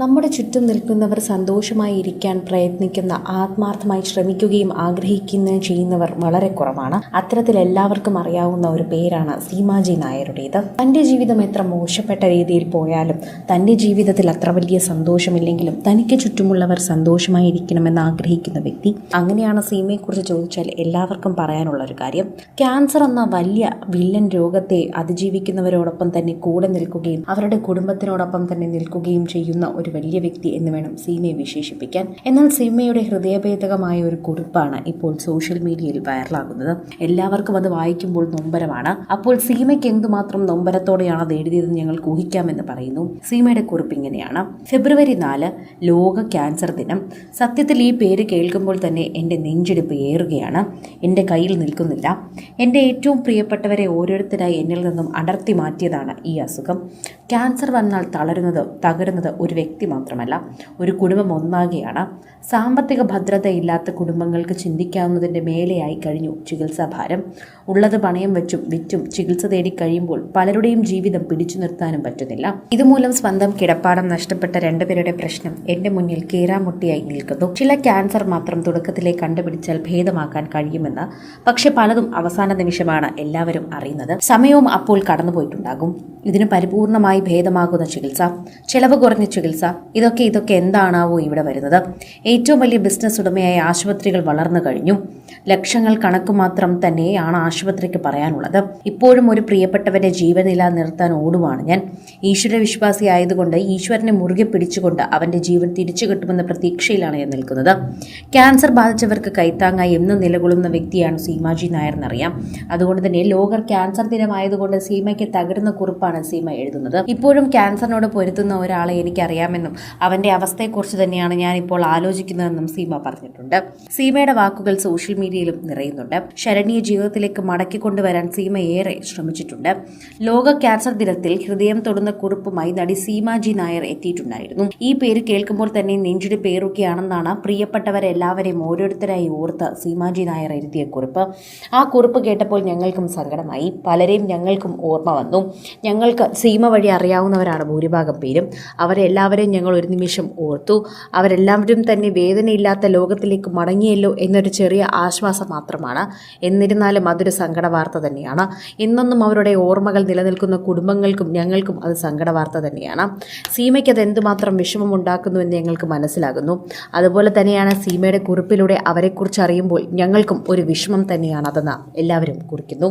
നമ്മുടെ ചുറ്റും നിൽക്കുന്നവർ സന്തോഷമായി ഇരിക്കാൻ പ്രയത്നിക്കുന്ന ആത്മാർത്ഥമായി ശ്രമിക്കുകയും ആഗ്രഹിക്കുകയും ചെയ്യുന്നവർ വളരെ കുറവാണ്. അത്തരത്തിൽ എല്ലാവർക്കും അറിയാവുന്ന ഒരു പേരാണ് സീമാജി നായരുടേത്. തന്റെ ജീവിതം എത്ര മോശപ്പെട്ട രീതിയിൽ പോയാലും തന്റെ ജീവിതത്തിൽ അത്ര വലിയ സന്തോഷമില്ലെങ്കിലും തനിക്ക് ചുറ്റുമുള്ളവർ സന്തോഷമായി ഇരിക്കണമെന്ന് ആഗ്രഹിക്കുന്ന വ്യക്തി. അങ്ങനെയാണ് സീമയെക്കുറിച്ച് ചോദിച്ചാൽ എല്ലാവർക്കും പറയാനുള്ള ഒരു കാര്യം. ക്യാൻസർ എന്ന വലിയ വില്ലൻ രോഗത്തെ അതിജീവിക്കുന്നവരോടൊപ്പം തന്നെ കൂടെ നിൽക്കുകയും അവരുടെ കുടുംബത്തിനോടൊപ്പം തന്നെ നിൽക്കുകയും ചെയ്യുന്ന ഒരു വലിയ വ്യക്തി എന്ന് വേണം സീമയെ വിശേഷിപ്പിക്കാൻ. എന്നാൽ സീമയുടെ ഹൃദയഭേദകമായ ഒരു കുറിപ്പാണ് ഇപ്പോൾ സോഷ്യൽ മീഡിയയിൽ വൈറലാകുന്നത്. എല്ലാവർക്കും അത് വായിക്കുമ്പോൾ നൊമ്പരമാണ്. അപ്പോൾ സീമയ്ക്ക് എന്തുമാത്രം നൊമ്പരത്തോടെയാണ് അത് എഴുതിയതെന്ന് ഞങ്ങൾക്ക് ഊഹിക്കാമെന്ന് പറയുന്നു. സീമയുടെ കുറിപ്പ് ഇങ്ങനെയാണ്. ഫെബ്രുവരി നാല് ലോക ക്യാൻസർ ദിനം. സത്യത്തിൽ ഈ പേര് കേൾക്കുമ്പോൾ തന്നെ എന്റെ നെഞ്ചെടുപ്പ് ഏറുകയാണ്. എന്റെ കയ്യിൽ നിൽക്കുന്നില്ല. എന്റെ ഏറ്റവും പ്രിയപ്പെട്ടവരെ ഓരോരുത്തരായി എന്നിൽ നിന്നും അടർത്തി മാറ്റിയതാണ് ഈ അസുഖം. ക്യാൻസർ വന്നാൽ തളരുന്നത് തകരുന്നത് ഒരു വ്യക്തി മാത്രമല്ല ഒരു കുടുംബം ഒന്നാകെയാണ്. സാമ്പത്തിക ഭദ്രതയില്ലാത്ത കുടുംബങ്ങൾക്ക് ചിന്തിക്കാവുന്നതിന്റെ മേലെയായി കഴിഞ്ഞു ചികിത്സാ ഭാരം. ഉള്ളത് പണയം വെച്ചും വിറ്റും ചികിത്സ തേടി കഴിയുമ്പോൾ പലരുടെയും ജീവിതം പിടിച്ചു നിർത്താനും പറ്റുന്നില്ല. ഇതുമൂലം സ്വന്തം കിടപ്പാടം നഷ്ടപ്പെട്ട രണ്ടുപേരുടെ പ്രശ്നം എന്റെ മുന്നിൽ കീറാമുട്ടിയായി നിൽക്കുന്നു. ചില ക്യാൻസർ മാത്രം തുടക്കത്തിലെ കണ്ടുപിടിച്ചാൽ ഭേദമാക്കാൻ കഴിയുമെന്ന് പക്ഷെ പലതും അവസാന നിമിഷമാണ് എല്ലാവരും അറിയുന്നത്. സമയവും അപ്പോൾ കടന്നുപോയിട്ടുണ്ടാകും. ഇതിന് പരിപൂർണമായി ഭേദമാകുന്ന ചികിത്സ ചെലവ് കുറഞ്ഞ ചികിത്സ ഇതൊക്കെ ഇതൊക്കെ എന്താണാവോ ഇവിടെ വരുന്നത്. ഏറ്റവും വലിയ ബിസിനസ് ഉടമയായ ആശുപത്രികൾ വളർന്നു കഴിഞ്ഞു. ലക്ഷങ്ങൾ കണക്ക് മാത്രം തന്നെയാണ് ആശുപത്രിക്ക് പറയാനുള്ളത്. ഇപ്പോഴും ഒരു പ്രിയപ്പെട്ടവന്റെ ജീവനില നിർത്താൻ ഓടുവാണ് ഞാൻ. ഈശ്വര വിശ്വാസി ആയതുകൊണ്ട് ഈശ്വരനെ മുറുകെ പിടിച്ചുകൊണ്ട് അവന്റെ ജീവൻ തിരിച്ചു കിട്ടുമെന്ന പ്രതീക്ഷയിലാണ് ഞാൻ നിൽക്കുന്നത്. ക്യാൻസർ ബാധിച്ചവർക്ക് കൈത്താങ്ങായി എന്നും നിലകൊള്ളുന്ന വ്യക്തിയാണ് സീമാജി നായർ എന്നറിയാം. അതുകൊണ്ട് തന്നെ ലോകർ ക്യാൻസർ ദിനമായതുകൊണ്ട് സീമയ്ക്ക് തകരുന്ന കുറിപ്പാണ് സീമ എഴുതുന്നത്. ഇപ്പോഴും ക്യാൻസറിനോട് പൊരുത്തുന്ന ഒരാളെ എനിക്കറിയാമെന്നും അവന്റെ അവസ്ഥയെക്കുറിച്ച് തന്നെയാണ് ഞാൻ ഇപ്പോൾ ആലോചിക്കുന്നതെന്നും സീമ പറഞ്ഞിട്ടുണ്ട്. സീമയുടെ വാക്കുകൾ സോഷ്യൽ മീഡിയയിലും നിറയുന്നുണ്ട്. ശരണ്യെ ജീവിതത്തിലേക്ക് മടക്കി കൊണ്ടുവരാൻ സീമ ഏറെ ശ്രമിച്ചിട്ടുണ്ട്. ലോക ക്യാൻസർ ദിനത്തിൽ ഹൃദയം തൊടുന്ന കുറിപ്പുമായി നടി സീമാജി നായർ എത്തിയിട്ടുണ്ടായിരുന്നു. ഈ പേര് കേൾക്കുമ്പോൾ തന്നെ നെഞ്ചിടി പേറുകയാണെന്നാണ് പ്രിയപ്പെട്ടവരെല്ലാവരെയും ഓരോരുത്തരായി ഓർത്ത് സീമാജി നായർ എഴുതിയ കുറിപ്പ്. ആ കുറിപ്പ് കേട്ടപ്പോൾ ഞങ്ങൾക്കും സങ്കടമായി. പലരെയും ഞങ്ങൾക്കും ഓർമ്മ വന്നു. ഞങ്ങൾക്ക് സീമ വഴി അറിയാവുന്നവരാണ് ഭൂരിഭാഗം പേരും. അവരെല്ലാവരെയും ഞങ്ങൾ ഒരു നിമിഷം ഓർത്തു. അവരെല്ലാവരും തന്നെ വേദനയില്ലാത്ത ലോകത്തിലേക്ക് മടങ്ങിയല്ലോ എന്നൊരു ചെറിയ ആശ്വാസം മാത്രമാണ്. എന്നിരുന്നാലും അതൊരു സങ്കട വാർത്ത തന്നെയാണ്. ഇന്നൊന്നും അവരുടെ ഓർമ്മകൾ നിലനിൽക്കുന്ന കുടുംബങ്ങൾക്കും ഞങ്ങൾക്കും അത് സങ്കട വാർത്ത തന്നെയാണ്. സീമയ്ക്ക് അത് എന്തുമാത്രം വിഷമമുണ്ടാക്കുന്നുവെന്ന് ഞങ്ങൾക്ക് മനസ്സിലാകുന്നു. അതുപോലെ തന്നെയാണ് സീമയുടെ കുറിപ്പിലൂടെ അവരെക്കുറിച്ച് അറിയുമ്പോൾ ഞങ്ങൾക്കും ഒരു വിഷമം തന്നെയാണ് തന്നെയാണതെന്ന് എല്ലാവരും കുറിക്കുന്നു.